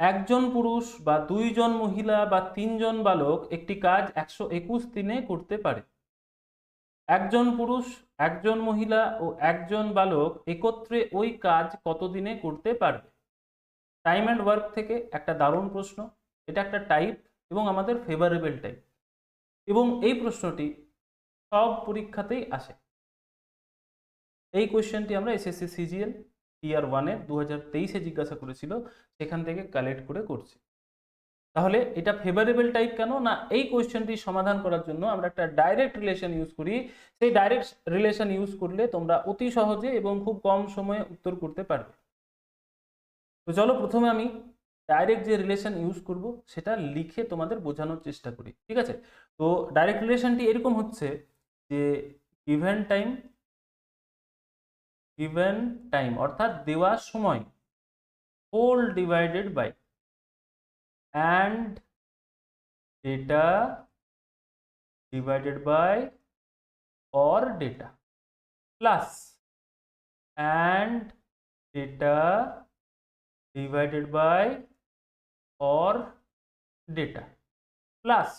একজন পুরুষ বা দুইজন মহিলা বা তিনজন বালক একটি কাজ একশো একুশ দিনে করতে পারে। একজন পুরুষ, একজন মহিলা ও একজন বালক একত্রে ওই কাজ কত দিনে করতে পারবে? টাইম অ্যান্ড ওয়ার্ক থেকে একটা দারুণ প্রশ্ন। এটা একটা টাইপ এবং আমাদের ফেভারেবল টাইপ এবং এই প্রশ্নটি সব পরীক্ষাতেই আসে। এই কোয়েশ্চেনটি আমরা এসএসসি সিজিএল টিআর ওয়ানের দু হাজার তেইশে জিজ্ঞাসা করেছিল, সেখান থেকে কালেক্ট করে করছি। তাহলে এটা ফেভারেবল টাইপ কেন? না, এই কোয়েশ্চেনটি সমাধান করার জন্য আমরা একটা ডাইরেক্ট রিলেশন ইউজ করি। সেই ডাইরেক্ট রিলেশন ইউজ করলে তোমরা অতি সহজে এবং খুব কম সময়ে উত্তর করতে পারবে। তো চলো প্রথমে আমি ডাইরেক্ট যে রিলেশন ইউজ করব, সেটা লিখে তোমাদের বোঝানোর চেষ্টা করি। ঠিক আছে? তো ডাইরেক্ট রিলেশনটি এরকম হচ্ছে যে ইভেন্ট টাইম গিভেন টাইম অর্থাৎ দেওয়া সময় whole divided by and data divided by or data plus and data divided by or data plus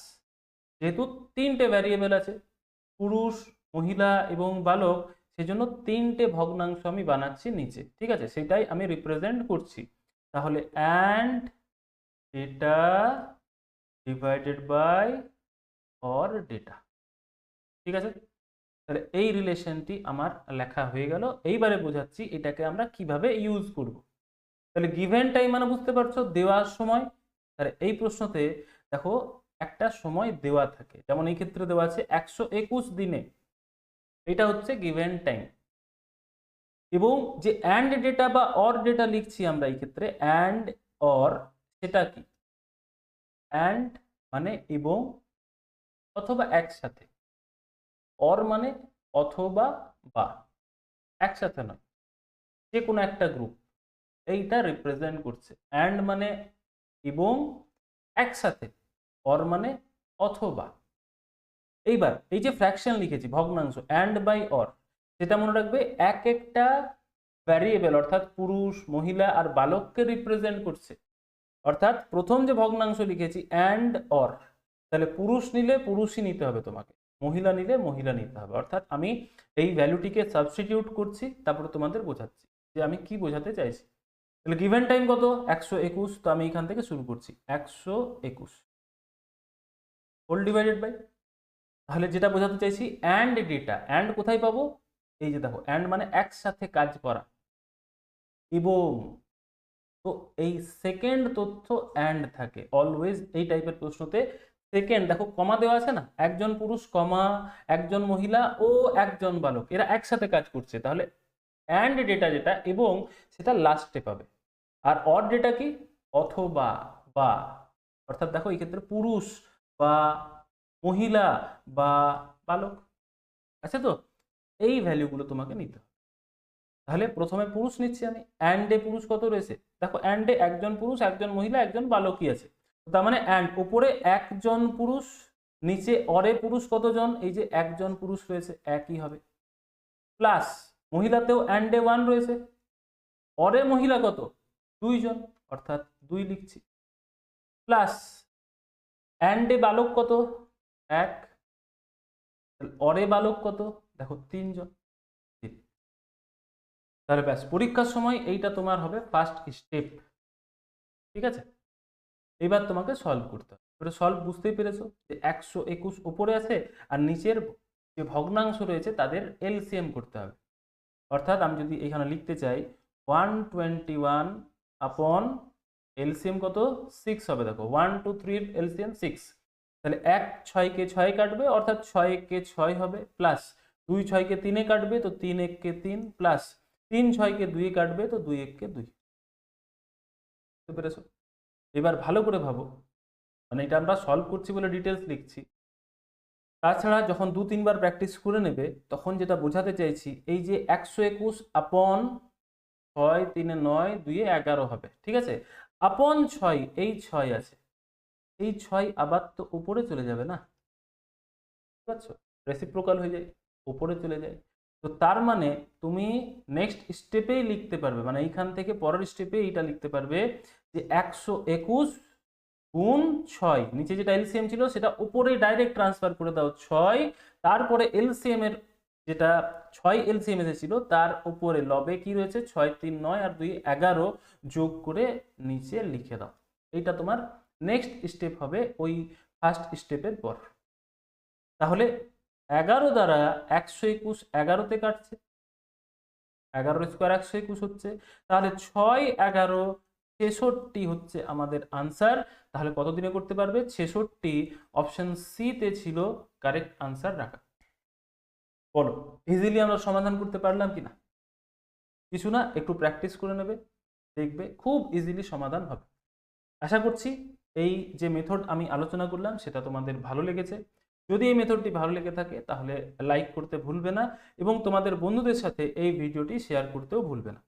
যেহেতু তিনটে ভ্যারিয়েবল আছে পুরুষ মহিলা এবং বালক সেজন্য তিনটে ভগ্নাংশ আমি বানাচ্ছি নিচে, ঠিক আছে? সেটাই আমি রিপ্রেজেন্ট করছি। তাহলে and data divided by or data ঠিক আছে? তাহলে এই রিলেশনটি আমার লেখা হয়ে গেল। এইবারে বোঝাচ্ছি এটাকে আমরা কীভাবে ইউজ করব। তাহলে গিভেন টাইম মানে বুঝতে পারছ, দেওয়ার সময়। তাহলে এই প্রশ্নতে দেখো একটা সময় দেওয়া থাকে। যেমন এই ক্ষেত্রে দেওয়া আছে একশো একুশ দিনে। এটা হচ্ছে গিভেন টাইম এবং যে অ্যান্ড ডেটা বা অর ডেটা লিখছি আমরা এই ক্ষেত্রে অ্যান্ড অর সেটা কি? অ্যান্ড মানে এবং অথবা একসাথে। অর মানে অথবা বা। একসাথে নয়। যে কোনো একটা গ্রুপ এইটা রিপ্রেজেন্ট করছে। অ্যান্ড মানে এবং একসাথে। অর মানে অথবা। এইবার এই যে ফ্র্যাকশন লিখেছি, ভগ্নাংশ অ্যান্ড বাই অর সেটা মনে রাখবে এক একটা ভ্যারিয়েবল অর্থাৎ পুরুষ, মহিলা আর বালককে রিপ্রেজেন্ট করছে। অর্থাৎ প্রথম যে ভগ্নাংশ লিখেছি অ্যান্ড অর তাহলে পুরুষ নিলে পুরুষই নিতে হবে তোমাকে, মহিলা নিলে মহিলা নিতে হবে। অর্থাৎ আমি এই ভ্যালুটিকে সাবস্টিটিউট করছি, তারপরে তোমাদের বোঝাচ্ছি যে আমি কি বোঝাতে চাইছি। তাহলে গিভেন টাইম কত? একশো একুশ, তো আমি এখান থেকে শুরু করছি, একশো একুশ। হোল ডিভাইডেড বাই তাহলে যেটা বোঝাতে চাইছি অ্যান্ড ডেটা অ্যান্ড কোথায় পাবো? এই যে দেখো অ্যান্ড মানে একসাথে কাজ করা। এবং তো এই সেকেন্ড তথ্য অ্যান্ড থাকে। অলওয়েজ এই টাইপের প্রশ্নতে সেকেন্ড দেখো কমা দেওয়া আছে না? একজন পুরুষ কমা একজন মহিলা ও একজন বালক, এরা একসাথে কাজ করছে। তাহলে অ্যান্ড ডেটা যেটা, এবং সেটা লাস্টে পাবে। আর অর ডেটা কি? অথবা, বা। অর্থাৎ দেখো, এই ক্ষেত্রে পুরুষ বা মহিলা বা বালক। আছে তো, এই ভ্যালুগুলো তোমাকে নিতে হবে। তাহলে প্রথমে পুরুষ নিচ্ছি আমি অ্যান্ডে পুরুষ কত রয়েছে? দেখো অ্যান্ডে একজন পুরুষ, একজন মহিলা, একজন বালকই আছে। তার মানে অ্যান্ড উপরে একজন পুরুষ, নিচে অরে পুরুষ কতজন? এই যে একজন পুরুষ রয়েছে, একই হবে। প্লাস মহিলাতেও অ্যান্ডে ওয়ান রয়েছে। অরে মহিলা কত? দুইজন, অর্থাৎ দুই লিখছি। প্লাস অ্যান্ডে বালক কত? এক অরে বালক কত? দেখো, তিনজন। তাহলে ব্যাস, পরীক্ষার সময় এইটা তোমার হবে ফার্স্ট স্টেপ ঠিক আছে? এবার তোমাকে সলভ করতে হবে। এবারে সলভ বুঝতেই পেরেছ যে একশো একুশ ওপরে আছে আর নিচের যে ভগ্নাংশ রয়েছে তাদের এলসিএম করতে হবে। অর্থাৎ আমি যদি এখানে লিখতে চাই one twenty one upon LCM কত? সিক্স হবে। দেখো ওয়ান টু থ্রির এলসিএম সিক্স তাহলে এক ছয়কে ছয় কাটবে, অর্থাৎ ছয় কে ছয় হবে প্লাস দুই ছয়কে তিনে কাটবে, তো তিন এককে তিন প্লাস তিন ছয়কে দুই কাটবে, তো দুই এককে দুই। পেরেছ? এবার ভালো করে ভাবো। মানে এটা আমরা সলভ করছি বলে ডিটেলস লিখছি। তাছাড়া যখন দু তিনবার প্র্যাকটিস করে নেবে, তখন যেটা বোঝাতে চাইছি, এই যে একশো একুশ আপন ছয় তিনে নয় দুইয়ে এগারো হবে, ঠিক আছে? আপন ছয়, এই ছয় আছে। এই ছয় আবার তো উপরে চলে যাবে না? পারছ? রেসিপ্রোকাল হয়ে যায়, উপরে চলে যায়। তো তার মানে তুমি নেক্সট স্টেপেই লিখতে পারবে মানে এইখান থেকে পরের স্টেপে এইটা লিখতে পারবে যে একশো একুশ গুণ ছয়, নিচে যেটা এলসিএম ছিল সেটা উপরে ডাইরেক্ট ট্রান্সফার করে দাও ছয়, তারপরে এলসিএম এর যেটা ছয় এলসিএম এসেছিল তার উপরে লবে কি রয়েছে? ছয়, তিন, নয় আর দুই, এগারো যোগ করে নিচে লিখে দাও। এইটা তোমার নেক্সট স্টেপ হবে ওই ফার্স্ট স্টেপের পর। তাহলে এগারো দ্বারা একশো একুশ এগারোতে কাটছে। এগারো স্কোয়ার একশো একুশ হচ্ছে। তাহলে ছয় এগারো ছেষট্টি হচ্ছে আমাদের আনসার। তাহলে কতদিনে করতে পারবে? ছেষট্টি অপশন সিতে ছিল কারেক্ট আনসার রাখা। বলো, ইজিলি আমরা সমাধান করতে পারলাম কি না কিছু না, একটু প্র্যাকটিস করে নেবে, দেখবে, খুব ইজিলি সমাধান হবে। আশা করছি এই যে মেথড আমি আলোচনা করলাম, সেটা তোমাদের ভালো লেগেছে। যদি এই মেথডটি ভালো লেগে থাকে, তাহলে লাইক করতে ভুলবে না এবং তোমাদের বন্ধুদের সাথে এই ভিডিওটি শেয়ার করতেও ভুলবে না।